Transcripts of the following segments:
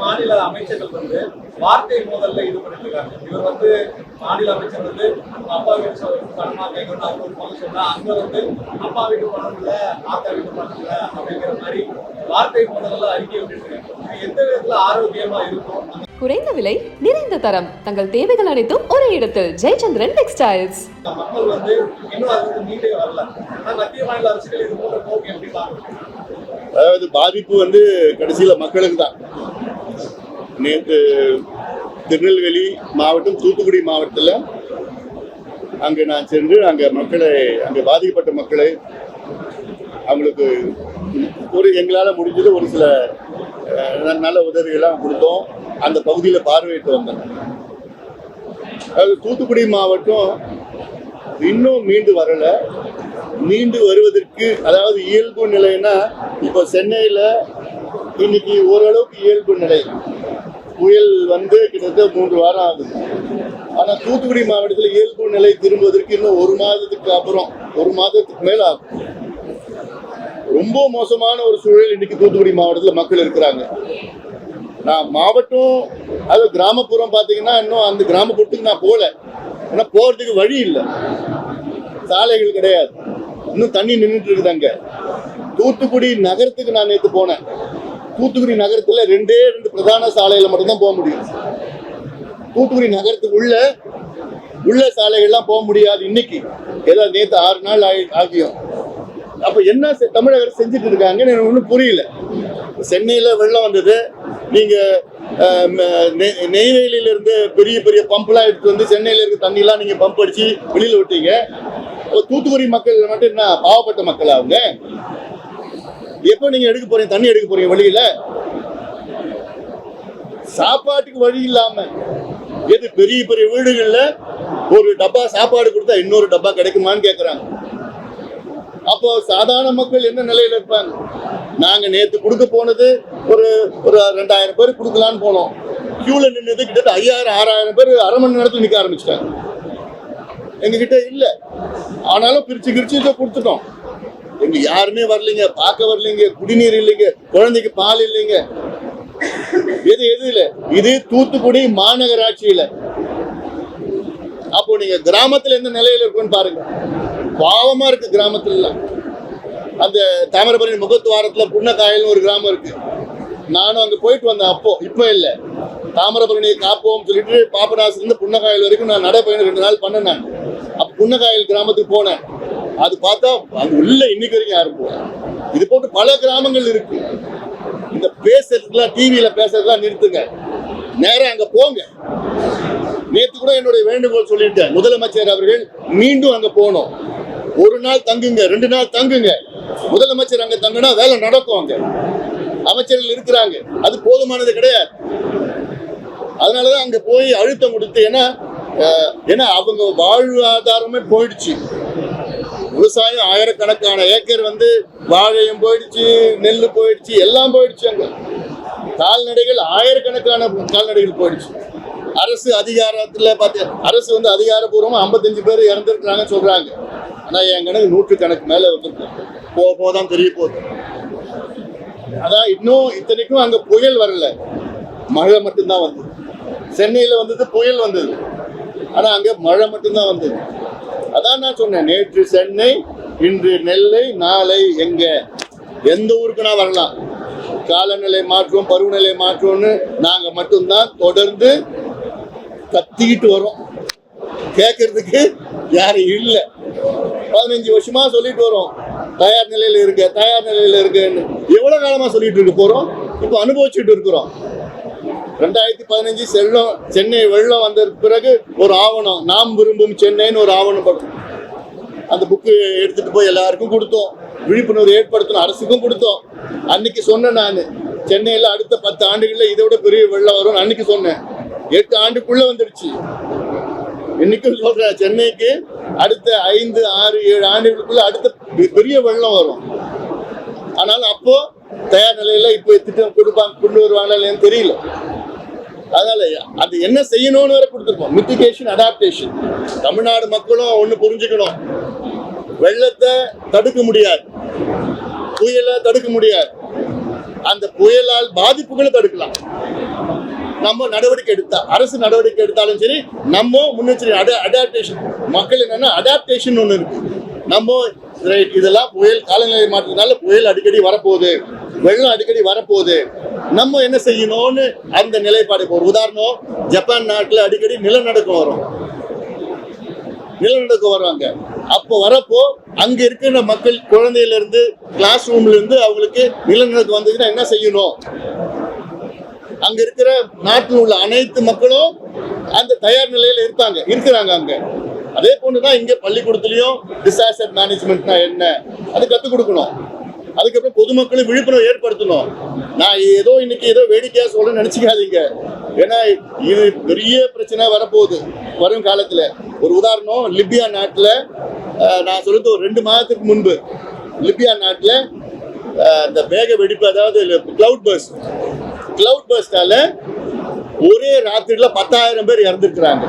மாநில அமைச்சர்கள் வந்து வார்த்தை மோதல்ல ஈடுபட்டு இருக்காங்க இவர் வந்து மாநில அமைச்சர் வந்து அப்பா வீட்டு பணமா கேட்கணும் அவங்க சொன்னா அங்க வந்து அப்பா வீட்டு பணம் இல்ல ஆத்தா வீட்டு பணம் இல்ல அப்படிங்கிற மாதிரி வார்த்தை மோதல்ல அறிக்கை விட்டுருக்காங்க இது எந்த விதத்துல ஆரோக்கியமா இருக்கும்? குறைந்த விலை நிறைந்த தரம். தங்கள் தேவைகள் அனைத்தும் ஒரே இடத்தில். ஜெயச்சந்திரன் டெக்ஸ்டைல்ஸ். மக்கள் வந்து இன்னும் அது மீண்டே வரல. மத்திய மாநில அரசுகள் இது போன்ற போக்கு எப்படி பார்க்கணும்? அதாவது பாதிப்பு வந்து கடைசியில் மக்களுக்கு தான் நேற்று திருநெல்வேலி மாவட்டம் தூத்துக்குடி மாவட்டத்தில் அங்கே நான் சென்று அங்கே மக்களை அங்கே பாதிக்கப்பட்ட மக்களை அவங்களுக்கு ஒரு எங்களால் முடிஞ்சது ஒரு சில நல்ல உதவிகள்லாம் கொடுத்தோம். அந்த பகுதியில் பார்வையிட்டு வந்தேன். அதாவது தூத்துக்குடி மாவட்டம் இன்னும் மீண்டு வரலை. மீண்டு வருவதற்கு அதாவது இயல்பு நிலைன்னா இப்போ சென்னையில் இன்னைக்கு ஓரளவுக்கு இயல்பு நிலை. புயல் வந்து கிட்டத்தட்ட மூன்று வாரம் ஆகுது. ஆனால் தூத்துக்குடி மாவட்டத்தில் இயல்பு நிலை திரும்புவதற்கு இன்னும் ஒரு மாதத்துக்கு அப்புறம் ஒரு மாதத்துக்கு மேல ஆகும். ரொம்ப மோசமான ஒரு சூழல் இன்னைக்கு தூத்துக்குடி மாவட்டத்தில் மக்கள் இருக்கிறாங்க. நான் மாவட்டம் அது கிராமப்புறம் பார்த்தீங்கன்னா இன்னும் அந்த கிராமப்புறத்துக்கு நான் போகல ஏன்னா போகிறதுக்கு வழி இல்லை. சாலைகள் கிடையாது. இன்னும் தண்ணி நின்றுட்டு இருக்குது அங்கே தூத்துக்குடி நகரத்துக்கு நான் நேற்று போனேன். தூத்துக்குடி நகரத்துல ரெண்டே ரெண்டு பிரதான சாலையில மட்டும்தான் போக முடியும். தூத்துக்குடி நகரத்துக்கு உள்ள உள்ள சாலைகள்லாம் போக முடியாது இன்னைக்கு. ஏதோ நேற்று ஆறு நாள் ஆகி ஆகியும். அப்ப என்ன செ- தமிழக அரசு செஞ்சுட்டு இருக்காங்கன்னு எனக்கு ஒன்றும் புரியல. சென்னையில வெள்ளம் வந்தது. நீங்க அஹ், நெய்வேலியில இருந்து பெரிய பெரிய பம்ப்லாம் எடுத்து வந்து சென்னையில இருக்க தண்ணிலாம் நீங்க பம்ப் அடிச்சு வெளியில விட்டீங்க. தூத்துக்குடி மக்கள் மட்டும் என்ன பாவப்பட்ட மக்கள் அவங்க? எப்போ நீங்க எடுக்க போறீங்க? தண்ணி எடுக்க போறீங்க வழியில? சாப்பாட்டுக்கு வழி இல்லாம. எது பெரிய பெரிய வீடுகள்ல ஒரு டப்பா சாப்பாடு கொடுத்தா இன்னொரு டப்பா கிடைக்குமான்னு கேக்குறாங்க. அப்போ சாதாரண மக்கள் என்ன நிலையில இருப்பாங்க? நாங்க நேத்து கொடுக்க போனது ஒரு ஒரு ரெண்டாயிரம் பேர் கொடுக்கலான்னு போனோம். கியூல நின்னது கிட்டத்தட்ட ஐயாயிரம் ஆறாயிரம் பேர் அரை மணி நேரத்துல நிக்க ஆரம்பிச்சிட்டாங்க. எங்ககிட்ட இல்லை. இல்ல ஆனாலும் பிரிச்சு கிரிச்சு இதை கொடுத்துட்டோம். எங்க யாருமே வரலைங்க பார்க்க வரலைங்க குடிநீர் இல்லைங்க குழந்தைக்கு பால் இல்லைங்க. எது எது இல்ல? இது தூத்துக்குடி மாநகராட்சியில. அப்போ நீங்க கிராமத்துல எந்த நிலையில இருக்குன்னு பாருங்க. பாவமா இருக்கு கிராமத்துல அந்த தாமிரபரணி முகத்துவாரத்துல புன்னக்காயல்னு ஒரு கிராமம் இருக்கு. நானும் அங்க போயிட்டு வந்தேன் அப்போ இப்போ இல்ல. தாமிரபரணியை காப்போம் சொல்லிட்டு பாபநாசிலிருந்து புன்னக்காயல் வரைக்கும் நான் நடைப்பயணம் ரெண்டு நாள் பண்ணேன் நான். அப்ப புன்னக்காயல் கிராமத்துக்கு போனேன். அது பார்த்தா அது உள்ள இன்னைக்கு வரைக்கும் யாரும் போகல. இது போட்டு பல கிராமங்கள் இருக்கு. இந்த பேசுறதுலாம் டிவியில பேசுறதுலாம் நிறுத்துங்க. நேரம் அங்க போங்க. நேத்து கூட என்னுடைய வேண்டுகோள் சொல்லிட்டேன். முதலமைச்சர் அவர்கள் மீண்டும் அங்க போகணும். ஒரு நாள் தங்குங்க ரெண்டு நாள் தங்குங்க. முதலமைச்சர் அங்க தங்குனா வேலை நடக்கும் அங்க. அமைச்சர்கள் இருக்கிறாங்க. அது போதுமானது கிடையாது. அதனாலதான் அங்க போய் அழுத்தம் கொடுத்து ஏன்னா ஏன்னா அவங்க வாழ்வாதாரமே போயிடுச்சு. விவசாயம் ஆயிரக்கணக்கான ஏக்கர் வந்து வாழையும் போயிடுச்சு நெல் போயிடுச்சு எல்லாம் போயிடுச்சு அங்க. கால்நடைகள் ஆயிரக்கணக்கான கால்நடைகள் போயிடுச்சு. அரசு அதிகாரத்துல பார்த்து அரசு வந்து அதிகாரப்பூர்வமா ஐம்பத்தஞ்சு பேர் இறந்துருக்காங்கன்னு சொல்றாங்க. ஆனா என் கணக்கு நூற்று கணக்கு மேல வந்திருக்கு. போக போதான் தெரிய போகுது. அதான் இன்னும் இத்தனைக்கும் அங்க புயல் வரல. மழை மட்டும்தான் வந்தது. சென்னையில வந்தது புயல் வந்தது. ஆனா அங்க மழை மட்டும்தான் வந்தது. அதான் நான் சொன்னேன் நேற்று சென்னை இன்று நெல்லை நாளை எங்க? எந்த ஊருக்கு நான் வரலாம்? காலநிலை மாற்றம் பருவநிலை மாற்றம்னு நாங்க மட்டும்தான் தொடர்ந்து கத்திக்கிட்டு வரோம். கேட்கறதுக்கு யாரும் இல்லை. பதினஞ்சு வருஷமா சொல்லிட்டு வரோம். தயார் நிலையில இருக்க தயார் நிலையில இருக்குன்னு. எவ்வளவு காலமா சொல்லிட்டு இருக்க போறோம்? இப்போ அனுபவிச்சுட்டு இருக்கிறோம். ரெண்டாயிரத்தி பதினஞ்சு செல்லம் சென்னை வெள்ளம் வந்த பிறகு ஒரு ஆவணம். நாம் விரும்பும் சென்னைன்னு ஒரு ஆவணம் படம் அந்த புக்கு எடுத்துட்டு போய் எல்லாருக்கும் கொடுத்தோம். விழிப்புணர்வு ஏற்படுத்தணும் அரசுக்கும் கொடுத்தோம். அன்னைக்கு சொன்னேன் நான். சென்னையில் அடுத்த பத்து ஆண்டுகளில் இதை விட பெரிய வெள்ளம் வரும்னு அன்னைக்கு சொன்னேன். எட்டு ஆண்டுக்குள்ளே வந்துடுச்சு இன்னைக்கும் சொல்கிறேன் சென்னைக்கு அடுத்த ஐந்து ஆறு ஏழு ஆண்டுகளுக்குள்ள அடுத்த பெ- பெரிய வெள்ளம் வரும். ஆனால் அப்போ தயார் நிலையில இப்போ திட்டம் கொடுப்பாங்க கொண்டு வருவாங்களா இல்லையான்னு தெரியல. அதனால அது என்ன செய்யணும்னு வேற கொடுத்துருக்கோம். மிட்டிகேஷன் அடாப்டேஷன் தமிழ்நாடு மக்களும் ஒண்ணு புரிஞ்சுக்கணும். வெள்ளத்தை தடுக்க முடியாது. புயலை தடுக்க முடியாது. அந்த புயலால் பாதிப்புகளை தடுக்கலாம். நம்ம நடவடிக்கை எடுத்தா அரசு நடவடிக்கை எடுத்தாலும் சரி நம்ம முன்னெச்சரிக்கை அடாப்டேஷன் மக்கள் என்னன்னா அடாப்டேஷன் ஒன்று இருக்கு. நம்ம ரைட் இதெல்லாம் புயல் காலநிலை மாற்றத்தினால புயல் அடிக்கடி வரப்போகுது. வெள்ளம் அடிக்கடி வரப்போகுது. நம்ம என்ன செய்யணும்னு அந்த நிலைப்பாடு இப்போ ஒரு உதாரணம் ஜப்பான் நாட்டில் அடிக்கடி நிலநடுக்கம் வரும். நிலநடுக்கம் வருவாங்க அப்போ வரப்போ அங்க இருக்கிற மக்கள் குழந்தையில இருந்து கிளாஸ் ரூம்ல இருந்து அவங்களுக்கு நிலநடுக்கம் வந்ததுன்னா என்ன செய்யணும்? அங்க இருக்கிற நாட்டில் உள்ள அனைத்து மக்களும் அந்த தயார் நிலையில இருப்பாங்க இருக்கிறாங்க அங்க. அதே போன்றுதான் இங்க பள்ளிக்கூடத்துலயும் டிசாஸ்டர் மேனேஜ்மெண்ட்னா என்ன? அது கத்துக் கொடுக்கணும். அதுக்கப்புறம் பொதுமக்களும் விழிப்புணர்வு ஏற்படுத்தணும். நான் ஏதோ இன்னைக்கு ஏதோ வேடிக்கையா சொல்ல நினைச்சுக்காதீங்க. ஏன்னா இது பெரிய பிரச்சனை வரப்போகுது. வரும் காலத்துல. ஒரு உதாரணம் லிபியா நாட்டுல நான் சொல்றது ஒரு ரெண்டு மாதத்துக்கு முன்பு. லிபியா நாட்டுல இந்த வேக வெடிப்பு அதாவது கிளவுட் பர்ஸ்ட் கிளவுட் பர்ஸ்டால ஒரே ராத்திரில பத்தாயிரம் பேர் இறந்துருக்கிறாங்க.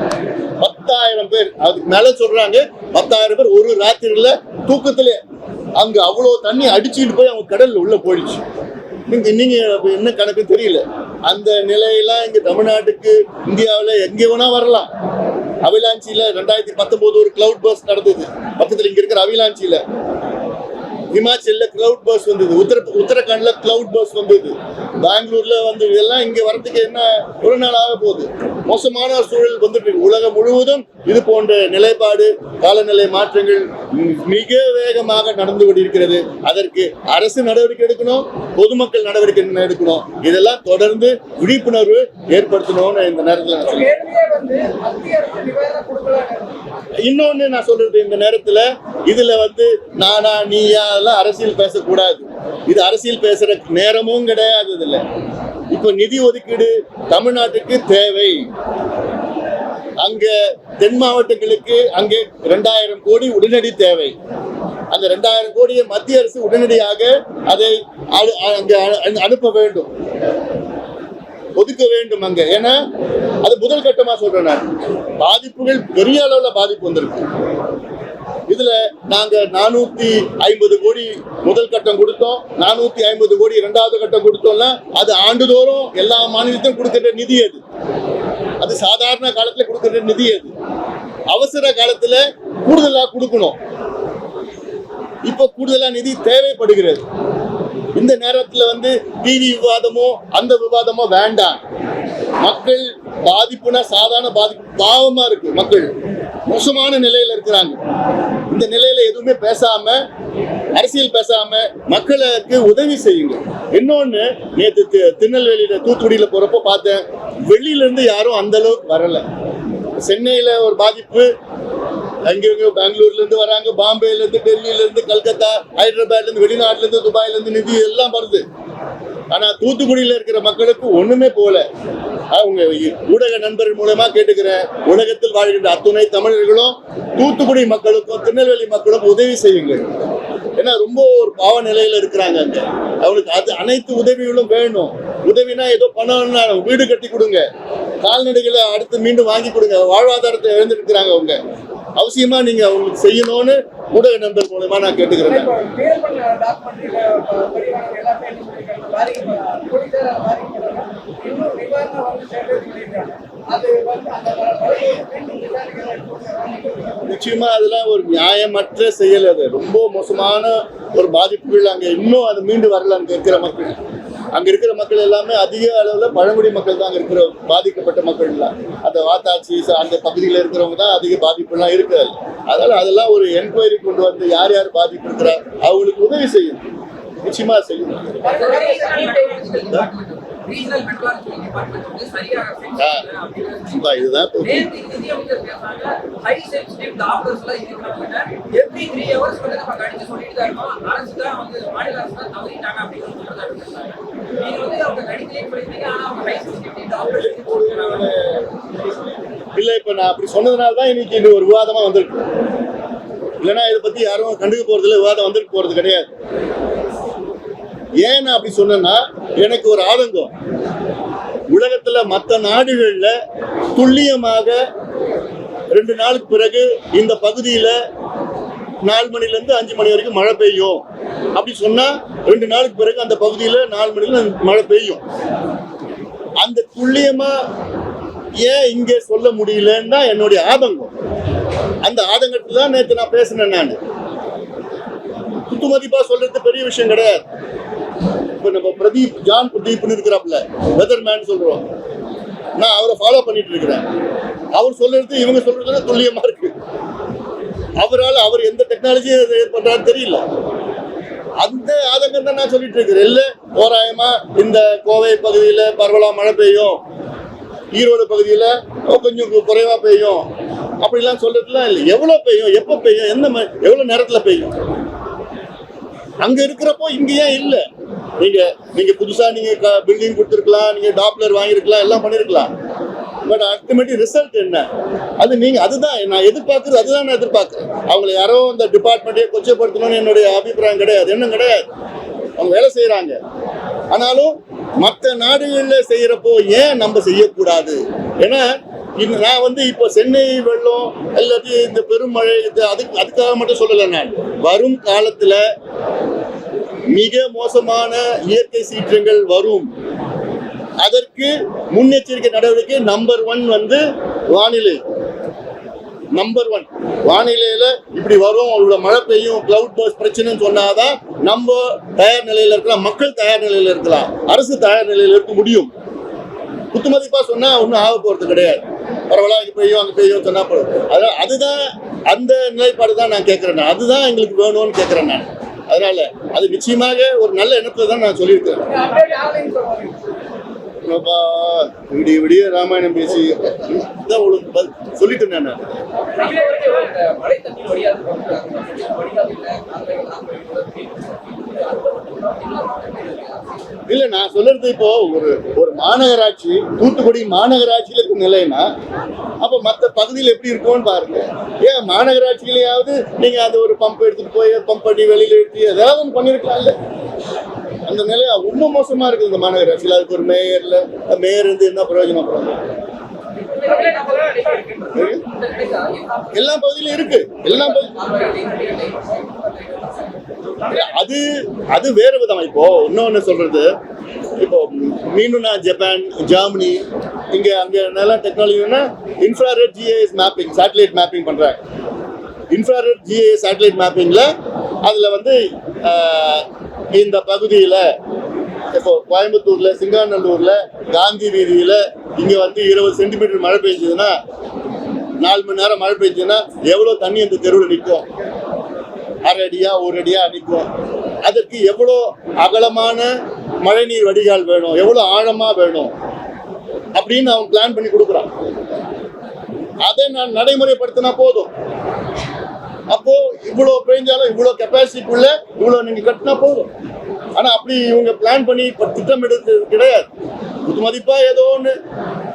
பத்தாயிரம் பேர். அதுக்கு மேல சொல்றாங்க பத்தாயிரம் பேர் ஒரு ராத்திரில தூக்கத்திலே. அங்க அவ்வளவு தண்ணி அடிச்சுட்டு போய் அவங்க கடல்ல உள்ள போயிடுச்சு. நீங்க நீங்க என்ன கணக்கு தெரியல. அந்த நிலையெல்லாம் இங்க தமிழ்நாட்டுக்கு இந்தியாவில் எங்க வேணா வரலாம். அவிலாஞ்சியில ரெண்டாயிரத்தி பத்தொன்பது ஒரு கிளவுட் பஸ் நடந்தது. பக்கத்துல இங்க இருக்கிற அவிலாஞ்சியில. ஹிமாச்சல்ல கிளவுட் பஸ் வந்தது. உத்தர உத்தரகாண்ட்ல கிளவுட் பஸ் வந்தது. பெங்களூர்ல வந்து இதெல்லாம் இங்க வரதுக்கு என்ன ஒரு நாள் ஆக போகுது. மோசமான ஒரு சூழல் வந்துட்டு இருக்கு. உலகம் முழுவதும் இது போன்ற நிலைப்பாடு காலநிலை மாற்றங்கள் மிக வேகமாக நடந்து கொண்டிருக்கிறது. அதற்கு அரசு நடவடிக்கை எடுக்கணும் பொதுமக்கள் நடவடிக்கை எடுக்கணும். இதெல்லாம் தொடர்ந்து விழிப்புணர்வு ஏற்படுத்தணும்னு இந்த நேரத்தில் இன்னொன்னு நான் சொல்றது இந்த நேரத்துல இதுல வந்து நானா நீயா அதெல்லாம் அரசியல் பேசக்கூடாது. இது அரசியல் பேசுற நேரமும் கிடையாது இதுல இப்ப நிதி ஒதுக்கீடு தமிழ்நாட்டுக்கு தேவை. அங்க தென் மாவட்டங்களுக்கு அங்கே ரெண்டாயிரம் கோடி உடனடி தேவை. அந்த ரெண்டாயிரம் கோடியை மத்திய அரசு உடனடியாக அதை அனு- அங்க அனுப்ப வேண்டும். ஒதுக்க வேண்டும் அங்க. ஏன்னா அது முதல் கட்டமா சொல்றேன் நான். பாதிப்புகள் பெரிய அளவுல பாதிப்பு வந்திருக்கு. இதுல நாங்க நானூத்தி ஐம்பது கோடி முதல் கட்டம் கொடுத்தோம். நானூத்தி ஐம்பது கோடி இரண்டாவது கட்டம் கொடுத்தோம்னா அது ஆண்டுதோறும் எல்லா மாநிலத்திலும் கொடுக்கிற நிதி அது. அது சாதாரண காலத்துல கொடுக்கிற நிதி அது. அவசர காலத்துல கூடுதலா கொடுக்கணும். இப்போ கூடுதலா நிதி தேவைப்படுகிறது. இந்த நேரத்துல வந்து டிவி விவாதமோ அந்த விவாதமோ வேண்டாம். மக்கள் பாதிப்புனா சாதாரண பாதிப்பு பாவமா இருக்கு மக்கள். மோசமான நிலையில இருக்கிறாங்க. இந்த நிலையில எதுவுமே பேசாம அரசியல் பேசாம மக்களுக்கு உதவி செய்யுங்க. இன்னொன்னு நேற்று திருநெல்வேலியில தூத்துக்குடியில போறப்போ பார்த்தேன் வெளியில இருந்து யாரும் அந்த அளவுக்கு வரல. சென்னையில ஒரு பாதிப்பு அங்கங்க பெங்களூர்ல இருந்து வராங்க பாம்பேல இருந்து டெல்லியில இருந்து கல்கத்தா ஹைதராபாத்ல இருந்து வெளிநாட்டுல இருந்து துபாயில இருந்து நிதி எல்லாம் வருது. ஆனா தூத்துக்குடியில இருக்கிற மக்களுக்கு ஒண்ணுமே போல. அவங்க ஊடக நண்பர்கள் மூலமா கேட்டுக்கிறேன். உலகத்தில் வாழ்கின்ற அத்துணை தமிழர்களும் தூத்துக்குடி மக்களுக்கும் திருநெல்வேலி மக்களுக்கும் உதவி செய்யுங்கள். ஏன்னா ரொம்ப ஒரு பாவ நிலையில இருக்கிறாங்க அங்க. அவங்களுக்கு அது அனைத்து உதவிகளும் வேணும். உதவினா ஏதோ பணம்னா வீடு கட்டி கொடுங்க. கால்நடைகளை அடுத்து மீண்டும் வாங்கி கொடுங்க. வாழ்வாதாரத்தை இழந்துருக்கிறாங்க அவங்க. அவசியமா நீங்க அவங்களுக்கு செய்யணும்னு ஊடக நண்பர் மூலமா நான் கேட்டுக்கிறேன். நிச்சயமா அதெல்லாம் ஒரு நியாயமற்ற செயல் அது. ரொம்ப மோசமான ஒரு பாதிப்புகள் அங்க இன்னும் அது மீண்டு வரல அங்க இருக்கிற மக்கள். அங்க இருக்கிற மக்கள் எல்லாமே அதிக அளவுல பழங்குடி மக்கள் தான் அங்க இருக்கிற பாதிக்கப்பட்ட மக்கள் எல்லாம் அந்த வாத்தாட்சி அந்த பகுதியில் இருக்கிறவங்க தான் அதிக பாதிப்புலாம் இருக்கு அதனால் அதனால அதெல்லாம் ஒரு என்கொயரி கொண்டு வந்து யார் யார் பாதிப்பு இருக்கிறா அவங்களுக்கு உதவி செய்யும். நிச்சயமா செய்யும். இதுதான் இல்ல இப்ப நான் அப்படி சொன்னதுனால தான் இன்னைக்கு இது ஒரு விவாதமா வந்திருக்கு. இல்லைன்னா இதை பத்தி யாரும் கண்டுக்க போறது இல்ல விவாதம் வந்திருக்க போறது கிடையாது. ஏன் நான் அப்படி சொன்னேன்னா எனக்கு ஒரு ஆதங்கம். உலகத்துல மற்ற நாடுகள்ல துல்லியமாக ரெண்டு நாளுக்கு பிறகு இந்த பகுதியில நாலு மணில இருந்து அஞ்சு மணி வரைக்கும் மழை பெய்யும். அப்படி சொன்னா ரெண்டு நாளுக்கு பிறகு அந்த பகுதியில் நாலு மணில மழை பெய்யும். அந்த துல்லியமா ஏன் இங்கே சொல்ல முடியலன்னு தான் என்னுடைய ஆதங்கம். அந்த ஆதங்கத்தில் தான் நேற்று நான் பேசினேன் நான். குத்துமதிப்பா சொல்றது பெரிய விஷயம் கிடையாது. இப்போ நம்ம பிரதீப் ஜான் பிரதீப்னு இருக்கிறாப்புல வெதர் மேன் சொல்றோம். நான் அவரை ஃபாலோ பண்ணிட்டு இருக்கிறேன். அவர் சொல்றது இவங்க சொல்றது துல்லியமா இருக்கு. அவரால் அவர் எந்த டெக்னாலஜி பண்றாரு தெரியல. அந்த ஆதங்கம் தான் நான் சொல்லிட்டு இருக்கிறேன். இல்ல தோராயமா இந்த கோவை பகுதியில பரவலா மழை பெய்யும். ஈரோடு பகுதியில கொஞ்சம் குறைவா பெய்யும். அப்படிலாம் சொல்றதுலாம் இல்லை. எவ்வளவு பெய்யும்? எப்ப பெய்யும்? எந்த ம- எவ்வளவு நேரத்துல பெய்யும்? அங்க இருக்கிறப்போ இங்கேயே ஏன் நீங்க நீங்க புதுசா நீங்க பில்டிங் கொடுத்துருக்கலாம் நீங்க டாப்லர் வாங்கியிருக்கலாம் எல்லாம் பண்ணிருக்கலாம். பட் அல்டிமேட்லி ரிசல்ட் என்ன? அது நீங்க அதுதான் நான் எதிர்பார்க்கறது அதுதான் நான் எதிர்பார்க்கறேன். அவங்களை யாரோ இந்த டிபார்ட்மெண்ட்டே கொச்சப்படுத்தணும்னு என்னுடைய அபிப்பிராயம் கிடையாது. என்ன கிடையாது? அவங்க வேலை செய்யறாங்க ஆனாலும் மற்ற நாடுகளில் செய்யறப்போ ஏன் நம்ம செய்யக்கூடாது? ஏன்னா இந்த நான் வந்து இப்போ சென்னை வெள்ளம் அல்லது இந்த பெருமழை இது அதுக்கு அதுக்காக மட்டும் சொல்லலை நான். வரும் காலத்தில் மிக மோசமான இயற்கை சீற்றங்கள் வரும். அதற்கு முன்னெச்சரிக்கை நடவடிக்கை நம்பர் ஒன் வந்து வானிலை. நம்பர் ஒன் வானிலையில இப்படி வரும் இவ்வளவு மழை பெய்யும் கிளவுட் பர்ஸ் பிரச்சனைன்னு சொன்னாதான் நம்ம தயார் நிலையில இருக்கலாம் மக்கள் தயார் நிலையில இருக்கலாம். அரசு தயார் நிலையில இருக்க முடியும். குத்துமதிப்பா சொன்னா ஒன்றும் ஆக போறது கிடையாது. பரவாயில்ல இது பெய்யும் அங்க பெய்யும் சொன்னா போதும். அதனால அதுதான் அந்த நிலைப்பாடு தான் நான் கேட்கிறேன். நான். அதுதான் எங்களுக்கு வேணும்னு கேட்கிறேன் நான். அதனால அது நிச்சயமாக ஒரு நல்ல எண்ணத்துல தான் நான் சொல்லியிருக்கேன் விடிய விடிய ராமாயணம் பேசி இதான் உங்களுக்கு பதில். சொல்லிட்டேன் இல்லை இல்ல நான் சொல்றது இப்போ ஒரு ஒரு மாநகராட்சி தூத்துக்குடி மாநகராட்சியில இருக்கும் நிலைன்னா அப்ப மத்த பகுதியில் எப்படி இருக்கும்னு பாருங்க. ஏன் மாநகராட்சியிலேயாவது நீங்க அந்த ஒரு பம்ப் எடுத்துட்டு போய் பம்ப் பண்ணி வெளியில எடுத்து ஏதாவது ஒன்று பண்ணிருக்கலாம்ல. அந்த நிலையா ரொம்ப மோசமா இருக்குது இந்த மாநகராட்சியில். அதுக்கு ஒரு மேயர்ல மேயர் இருந்து என்ன பிரயோஜனம்? எல்லா பகுதியிலும் இருக்கு. எல்லா பகுதி அது அது வேற விதம். இப்போ இன்னொன்னு சொல்றது இப்போ மீனுனா ஜப்பான் ஜெர்மனி இங்க அங்க நல்லா டெக்னாலஜினா infrared GIS mapping satellite mapping பண்றாங்க. இன்ஃப்ராரெட் ஜிஏஎஸ் சேட்டலைட் மேப்பிங்ல அதுல வந்து இந்த பகுதியில இப்போ கோயம்புத்தூர்ல சிங்காநல்லூர்ல காந்தி வீதியில இங்க வந்து இருபது சென்டிமீட்டர் மழை பெஞ்சதுன்னா நாலு மணி நேரம் மழை பெய்ஞ்சுன்னா எவ்வளவு தண்ணி அந்த தெருவில் நிற்கும்? அரை அடியா ஒரு அடியா நிற்கும். அதற்கு எவ்வளோ அகலமான மழைநீர் வடிகால் வேணும்? எவ்வளோ ஆழமாக வேணும்? அப்படின்னு அவன் பிளான் பண்ணி கொடுக்குறான். அதை நான் நடைமுறைப்படுத்தினா போதும். அப்போ இவ்வளோ பெய்ஞ்சாலும் இவ்வளோ கெப்பாசிட்டிக்குள்ள இவ்வளோ நீங்கள் கட்டினா போதும். ஆனால் அப்படி இவங்க பிளான் பண்ணி இப்ப திட்டமிடுறது கிடையாது. புது மதிப்பாக ஏதோ ஒன்று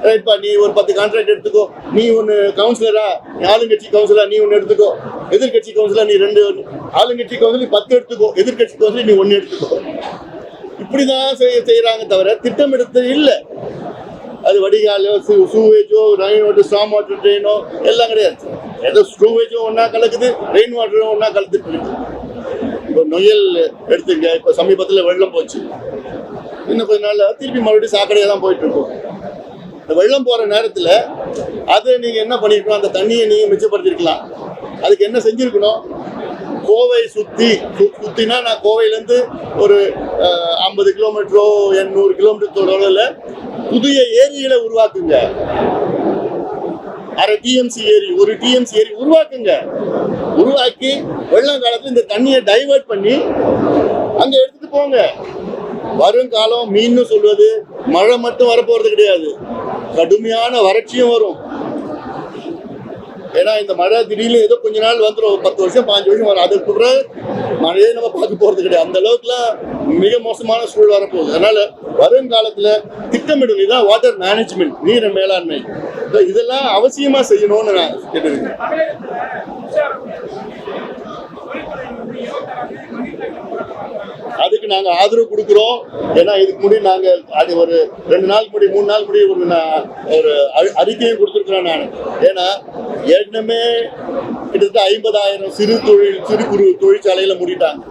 ரைட்ப்பா நீ ஒரு பத்து கான்ட்ராக்ட் எடுத்துக்கோ. நீ ஒன்று கவுன்சிலரா ஆளுங்கட்சி கவுன்சிலர் நீ ஒன்று எடுத்துக்கோ. எதிர்கட்சி கவுன்சிலர் நீ ரெண்டு ஆளுங்கட்சி கவுன்சிலர் நீ பத்து எடுத்துக்கோ. எதிர்கட்சி கவுன்சிலர் நீ ஒன்று எடுத்துக்கோ. இப்படிதான் செய்ய செய்யறாங்க தவிர திட்டமிடுறது இல்லை. அது வடிகாலோ சூவேஜோ ரெயின் வாட்டர் ஸ்டாம் வாட்டர் ட்ரெயினோ எல்லாம் கிடையாது. ஏதோ சூவேஜும் ஒன்றா கலக்குது ரெயின் வாட்டரும் ஒன்றா கலந்துட்டு இருக்கு. இப்போ நொயல் எடுத்துங்க இப்போ சமீபத்தில் வெள்ளம் போச்சு. இன்னும் கொஞ்ச நாளில் திருப்பி மறுபடியும் சாக்கடையாக தான் போயிட்டு இருக்கோம். இந்த வெள்ளம் போகிற நேரத்தில் அதை நீங்கள் என்ன பண்ணிருக்கணும்? அந்த தண்ணியை நீங்கள் மிச்சப்படுத்திருக்கலாம். அதுக்கு என்ன செஞ்சுருக்கணும்? கோவை சுற்றி சுற்றினா நான் கோவையிலேருந்து ஒரு ஐம்பது கிலோமீட்டரோ எண்ணூறு கிலோமீட்டர் தொலைவில் புதிய ஏரிகளை உருவாக்குங்க. அரை டிஎம்சி ஏரி ஒரு டிஎம்சி ஏரி உருவாக்குங்க. உருவாக்கி வெள்ளம் காலத்தில் இந்த தண்ணியை டைவர்ட் பண்ணி அங்கே எடுத்துட்டு போங்க. வருங்காலம் மீன்னு சொல்வது மழை மட்டும் வரப்போகிறது கிடையாது. கடுமையான வறட்சியும் வரும். ஏன்னா இந்த மழை திடீர்னு ஏதோ கொஞ்ச நாள் வந்துடும் பத்து வருஷம் பாஞ்சு வருஷம் வரும். அதுக்கு பிறகு மழையே நம்ம பார்க்க போறது கிடையாது. அந்த அளவுக்குலாம் மிக மோசமான சூழல் வரப்போகுது. அதனால வருங்காலத்துல திட்டமிடும். இதான் வாட்டர் மேனேஜ்மெண்ட் நீர் மேலாண்மை. இதெல்லாம் அவசியமா செய்யணும்னு நான் கேட்டிருக்கேன். அதுக்கு நாங்க ஆதரவு கொடுக்குறோம். ஏன்னா இதுக்கு முன்னாடி நாங்க அது ஒரு ரெண்டு நாள் முடி மூணு நாள் முடி ஒரு நான் ஒரு அறி- அறிக்கையும் கொடுத்துருக்குறேன் நான். ஏன்னா ஏற்கனவே கிட்டத்தட்ட ஐம்பதாயிரம் சிறு தொழில் சிறு குறு தொழிற்சாலையில மூடிட்டாங்க.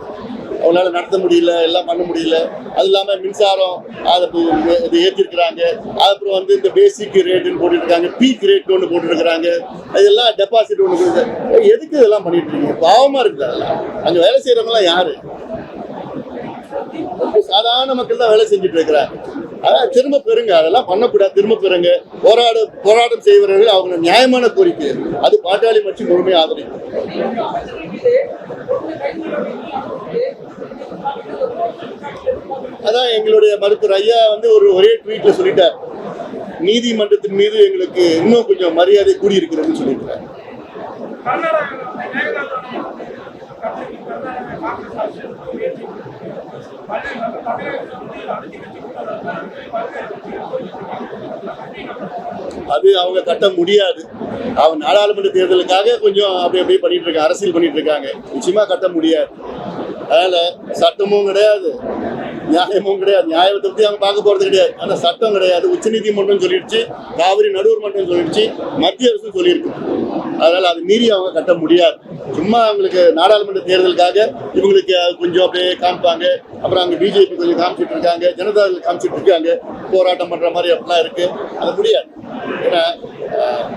அவங்களால நடத்த முடியல எல்லாம் பண்ண முடியல. அது இல்லாமல் மின்சாரம் அதை இது ஏற்றிருக்கிறாங்க அப்புறம் வந்து இந்த பேசிக் ரேட்டுன்னு போட்டுருக்காங்க பீக் ரேட் ஒன்று போட்டுருக்கிறாங்க. இதெல்லாம் டெபாசிட் ஒன்று கொடுத்து எதுக்கு இதெல்லாம் பண்ணிட்டு இருக்கீங்க? பாவமாக இருக்குது அதெல்லாம். அங்கே வேலை செய்கிறவங்களாம் யாரு? சாதாரண மக்கள் தான் வேலை செஞ்சுட்டு இருக்கிறாங்க. அதான் திரும்ப பெறுங்க. அதெல்லாம் பண்ணக்கூடாது. திரும்ப பெறுங்க. போராட போராட்டம் செய்வர்கள் அவங்க நியாயமான கோரிக்கை. அது பாட்டாளி மற்றும் முழுமையாக ஆதரிக்கும் அதான் எங்களுடைய மருத்துவர் ஐயா வந்து ஒரு ஒரே ட்வீட்ல சொல்லிட்டார். நீதிமன்றத்தின் மீது எங்களுக்கு இன்னும் கொஞ்சம் மரியாதை கூடியிருக்கிறதுன்னு சொல்லியிருக்கிறார். அது அவங்க கட்ட முடியாது. அவங்க நாடாளுமன்ற தேர்தலுக்காக கொஞ்சம் அப்படி அப்படியே பண்ணிட்டு இருக்காங்க அரசியல் பண்ணிட்டு இருக்காங்க. நிச்சயமா கட்ட முடியாது. அதனால சட்டமும் கிடையாது நியாயமும் கிடையாது. நியாயத்தை பற்றி அவங்க பார்க்க போறது கிடையாது. ஆனா சட்டம் கிடையாது. உச்சநீதிமன்றம் சொல்லிடுச்சு காவிரி நடுவர் மன்றம் சொல்லிடுச்சு மத்திய அரசும் சொல்லியிருக்கு. அதனால அது மீறி அவங்க கட்ட முடியாது. சும்மா அவங்களுக்கு நாடாளுமன்ற தேர்தலுக்காக இவங்களுக்கு கொஞ்சம் அப்படியே காமிப்பாங்க. அப்புறம் அங்க பிஜேபி கொஞ்சம் காமிச்சிட்டு இருக்காங்க. ஜனதாதள் காமிச்சிட்டு இருக்காங்க. போராட்டம் பண்ற மாதிரி அப்படிலாம் இருக்கு. அது முடியாது. ஏன்னா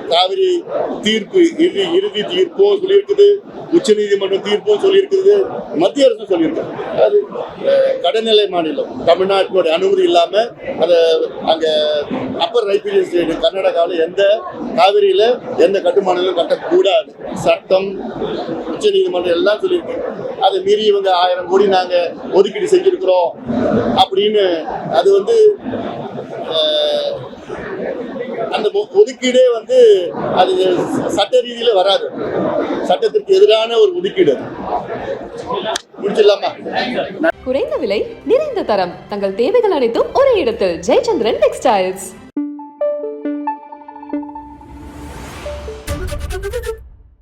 காவிரி தீர்ப்பு இறுதி இறுதி தீர்ப்பும் சொல்லியிருக்குது உச்சநீதிமன்றம் தீர்ப்பும் சொல்லியிருக்குது மத்திய அரசும் சொல்லியிருக்கு அது அஹ், கடைநிலை மாநிலம் தமிழ்நாட்டினுடைய அனுமதி இல்லாமல் அதை அங்கே அப்பர் ரைப்பீரியன் ஸ்டேட் கர்நாடகாவில் எந்த காவிரியில் எந்த கட்டுமானங்களும் கட்டக்கூடாது. சட்டம் உச்சநீதிமன்றம் எல்லாம் சொல்லியிருக்கு. அதை மீறி இவங்க ஆயிரம் கோடி நாங்கள் ஒதுக்கீடு செஞ்சிருக்கிறோம். அப்படின்னு அது வந்து அந்த ஒதுக்கீடே வந்து அது சட்ட ரீதியில வராது. சட்டத்திற்கு எதிரான ஒரு ஒதுக்கீடு முடிச்சிடலாமா? குறைந்த விலை நிறைந்த தரம். தங்கள் தேவைகள் அனைத்தும் ஒரே இடத்தில். ஜெயச்சந்திரன் டெக்ஸ்டைல்ஸ்.